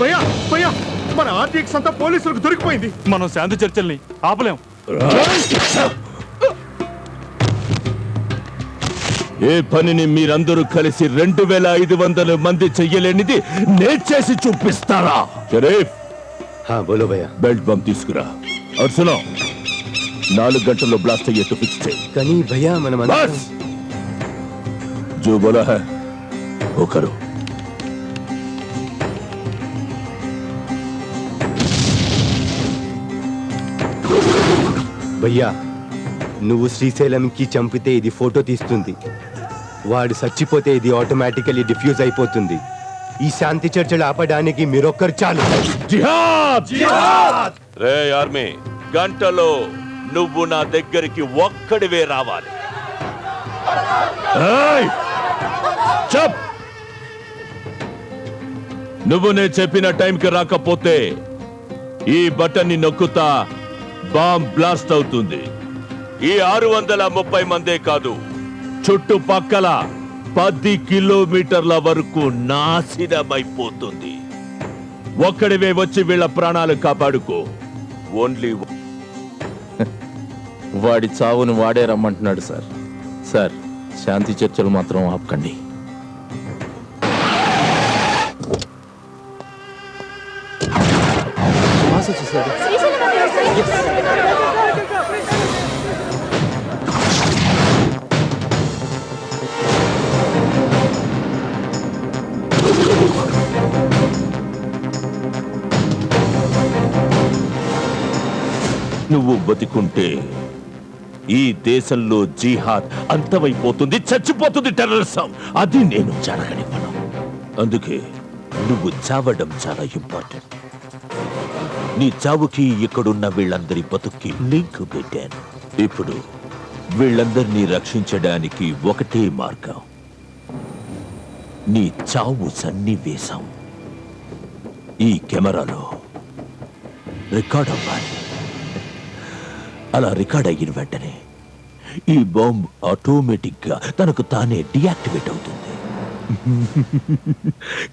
భయ్యా భయ్యా మన ఆర్టీఎక్స్ అంతా పోలీసులకు దొరికిపోయింది. మనం శాంతి చర్చల్ని ఆపలేం. ఏ పనిని మీరందరూ కలిసి రెండు వేల ఐదు వందల మంది చెయ్యలేనిది నేను చేసి చూపిస్తారా? షరీఫ్! బోలో భయ్యా. బెల్ట్ బంప్ తీసుకురా. అర్సలా నాలుగు గంటల్లో బ్లాస్ట్ అయ్యే ఫిక్స్ చేయి. కానీ భయ్యా మనం జో బోలా ఒకరు. భయ్యా నువ్వు శ్రీశైలంకి చంపితే ఇది ఫోటో తీస్తుంది. వాడు చచ్చిపోతే ఇది ఆటోమేటికలీ డిఫ్యూజ్ అయిపోతుంది. ఈ శాంతి చర్చలు ఆపడానికి మీరొక్కరు చాలు. జిహాద్! రే ఆర్మీ గంటలో నువ్వు నా దగ్గరికి ఒక్కడివే రావాలి. ఏయ్! చెప్! నువ్వు నేను చెప్పిన టైంకి రాకపోతే ఈ బటన్ని నొక్కుతా బాంబ్ బ్లాస్ట్ అవుతుంది. ఈ ఆరు వందల ముప్పై మందే కాదు చుట్టుపక్కల పది కిలోమీటర్ల వరకు నాశనమైపోతుంది. ఒక్కడివే వచ్చి వీళ్ళ ప్రాణాలు కాపాడుకో. ఓన్లీ వాడి చావును వాడే రమ్మంటున్నాడు సార్. సార్ శాంతి చర్చలు మాత్రం ఆపకండి. నువ్వు బతికుంటే ఈ దేశంలో జిహాద్ అంతమైపోతుంది చచ్చిపోతుంది టెర్రరిజం. అది నేను జరగనివ్వను. అందుకే నువ్వు చావడం చాలా ఇంపార్టెంట్. నీ చావుకి ఇక్కడున్న వీళ్ళందరి బతుక్కి లింక్ పెట్టాను. ఇప్పుడు వీళ్ళందరినీ రక్షించడానికి ఒకటే మార్గం. నీ చావు సన్నివేశం. ఈ కెమెరాలో రికార్డ్ అవ్వాలి. అలా రికార్డ్ అయిన వెంటనే ఈ బాంబ్ ఆటోమేటిక్గా తనకు తానే డియాక్టివేట్ అవుతుంది.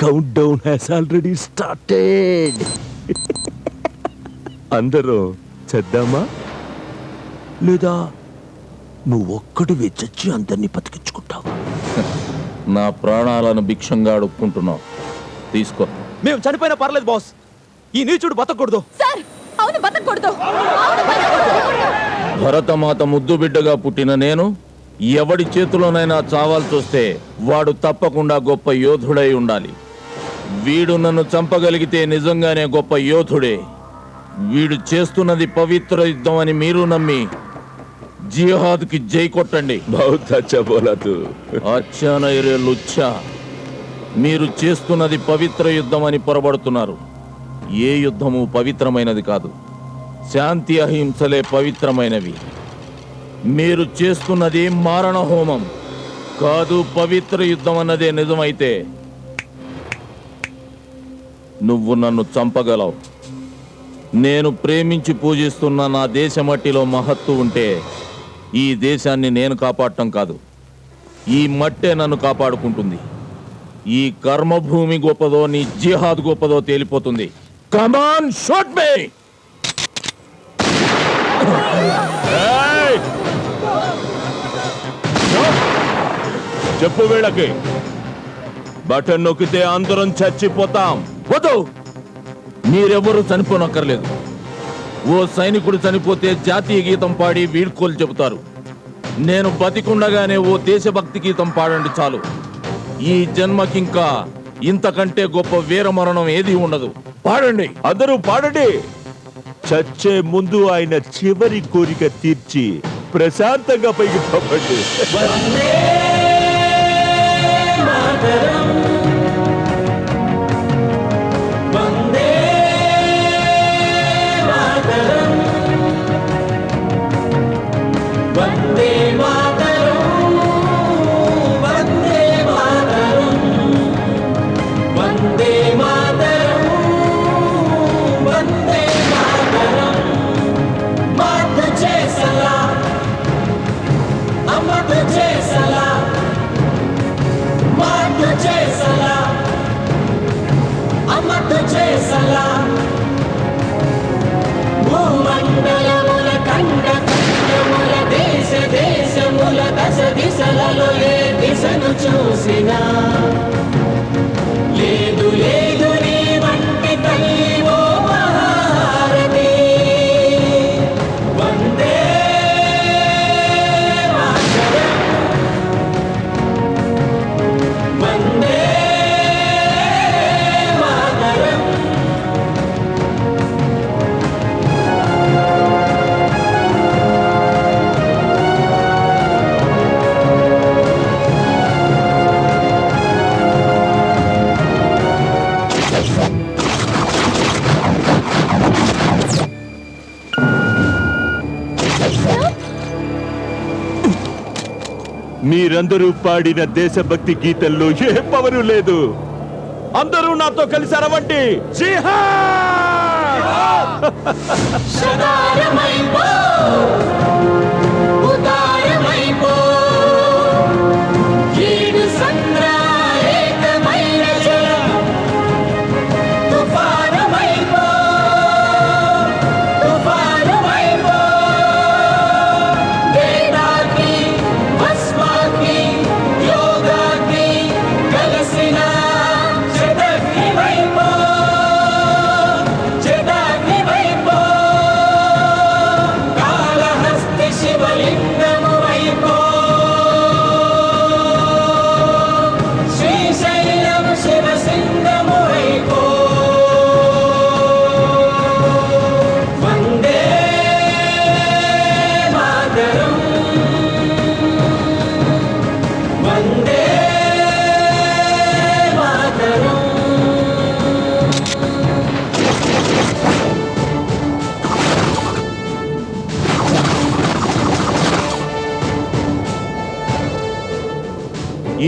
Count down has already started అందరూ చేద్దామా? లేదా నువ్వు ఒక్కడివే చచ్చి అందరినీ బతికించుకుంటావా? నా ప్రాణాలను భిక్షంగా అడుక్కుంటున్నావు. తీసుకో. మేము చనిపోయినా పర్లేదు బాస్. ఈ నీచుడు బతకూడదు. సార్ అవును బతకూడదు. భరతమాత ముద్దు బిడ్డగా పుట్టిన నేను ఎవడి చేతిలోనైనా చావాల్సి వస్తే వాడు తప్పకుండా గొప్ప యోధుడై ఉండాలి. వీడు నన్ను చంపగలిగితే నిజంగానే గొప్ప యోధుడే. వీడు చేస్తున్నది పవిత్ర యుద్ధం అని మీరు నమ్మి జిహాద్కి జై కొట్టండి. బహుత్ అచ్చా బోలా తూ అచ్చా నైరే లుచ్చా మీరు చేస్తున్నది పవిత్ర యుద్ధం అని పొరబడుతున్నారు. ఏ యుద్ధము పవిత్రమైనది కాదు. శాంతి అహింసలే పవిత్రమైనవి. మీరు చేస్తున్నది మారణ హోమం కాదు పవిత్ర యుద్ధం అన్నదే నిజమైతే నువ్వు నన్ను చంపగలవు. నేను ప్రేమించి పూజిస్తున్న నా దేశ మట్టిలో మహత్తు ఉంటే ఈ దేశాన్ని నేను కాపాడటం కాదు. ఈ మట్టే నన్ను కాపాడుకుంటుంది. ఈ కర్మభూమి గొప్పదో నీ జిహాద్ గొప్పదో తేలిపోతుంది. కమాన్ షాట్ మే ఏయ్! చెప్పు వీళ్ళకి. బటన్ నొక్కితే అందరం చచ్చిపోతాం. వద్దు! మీరెవరూ చనిపోనక్కర్లేదు. ఓ సైనికుడు చనిపోతే జాతీయ గీతం పాడి వీడ్కోలు చెబుతారు. నేను బతికుండగానే ఓ దేశభక్తి గీతం పాడండి చాలు. ఈ జన్మకింకా ఇంతకంటే గొప్ప వీరమరణం ఏది ఉండదు. పాడండి. అందరూ పాడండి. చచ్చే ముందు ఆయన చివరి కోరిక తీర్చి ప్రశాంతంగా పైకి పంపండి. చేసలా? అమ్మత చేసలా? భూమండలముల కండ కండముల దేశ దేశముల దశ దిశలలో ఏ దిశను చూసినా? మీరందరూ పాడిన దేశభక్తి గీతల్లో ఏ పవరు లేదు. అందరూ నాతో కలిసి అరవండి. జిహాద్!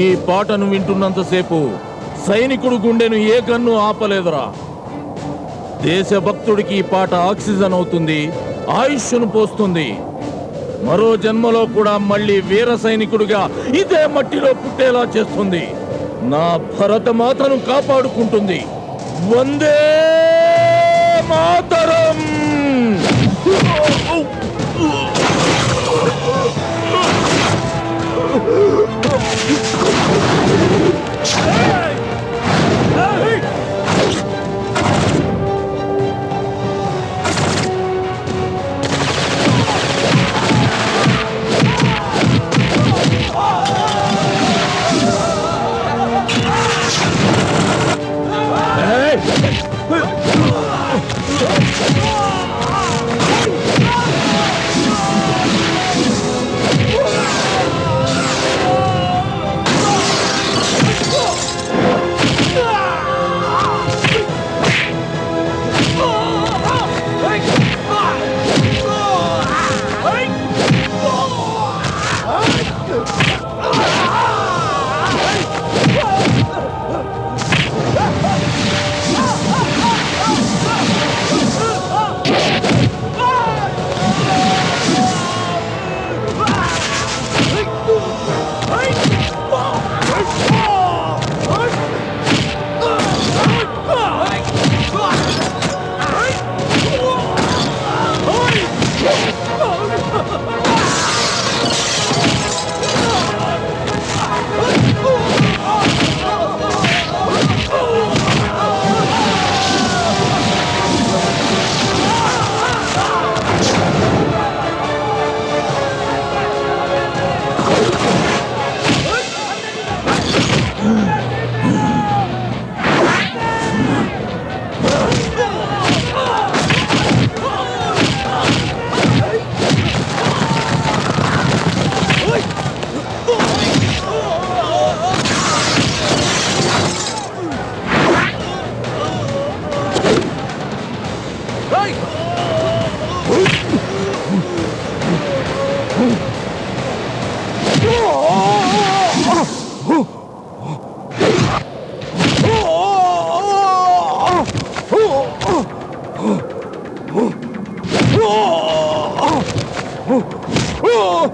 ఈ పాటను వింటున్నంతసేపు సైనికుడు గుండెను ఏ కన్ను ఆపలేదురా? దేశభక్తుడికి ఈ పాట ఆక్సిజన్ అవుతుంది ఆయుష్ను పోస్తుంది. మరో జన్మలో కూడా మళ్ళీ వీర సైనికుడిగా ఇదే మట్టిలో పుట్టేలా చేస్తుంది. నా భరత మాతను కాపాడుకుంటుంది. Vande Mataram! Oh Let's go. 으아!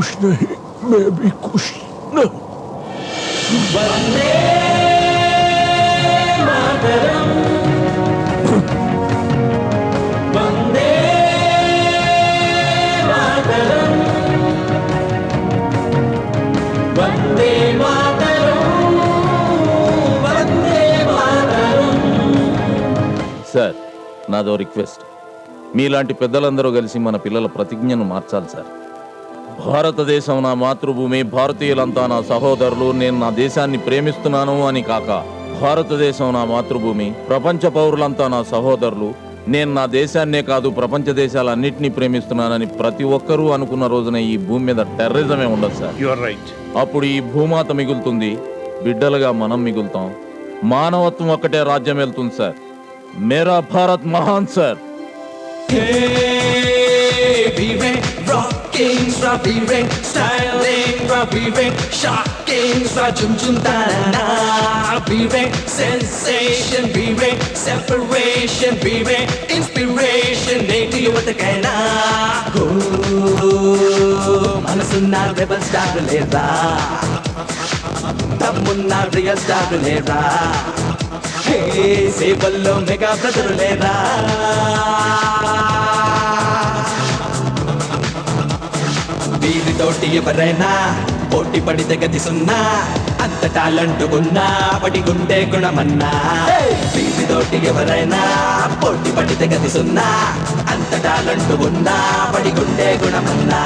खुश नहीं मैं भी खुश न వందే మాతరం వందే మాతరం వందే మాతరం వందే మాతరం సార్ నాదో రిక్వెస్ట్ మీలాంటి పెద్దలందరూ కలిసి మన పిల్లల ప్రతిజ్ఞను మార్చాలి సార్ భారతదేశం నా మాతృభూమి భారతీయులంతా నా సహోదరులు నేను నా దేశాన్ని ప్రేమిస్తున్నాను అని కాక భారతదేశం నా మాతృభూమి ప్రపంచ పౌరులంతా నా సహోదరులు నేను నా దేశాన్నే కాదు ప్రపంచ దేశాలన్నింటినీ ప్రేమిస్తున్నానని ప్రతి ఒక్కరూ అనుకున్న రోజున ఈ భూమి మీద టెర్రరిజమే ఉండదు సార్. యు ఆర్ రైట్ అప్పుడు ఈ భూమాత మిగులుతుంది బిడ్డలుగా మనం మిగులుతాం. మానవత్వం ఒక్కటే రాజ్యం వెళ్తుంది సార్. మేరా భారత్ మహాన్ sir. Hey, vive, Ring, styling, fra Ring, shocking, fra chum chum ta na vive, sensation, vive, separation, Ring, inspiration, నేటి యువతకైనా ఓ, మనసున్న రెబల్ స్టార్ లేదా తమ్మున్న రియల్ స్టార్ లేదా హే సేవల్లో మెగా బ్రదర్ లేదా వీరితోటి ఎవరైనా పోటీ పడితే గతి సున్నా అంత టాలెంట్ ఉన్నా పడి గుండె గుణమన్నా. వీరితోటి ఎవరైనా పోటీ పడితే గతి సున్నా అంత టాలెంట్ ఉన్నా పడి గుండె గుణమన్నా.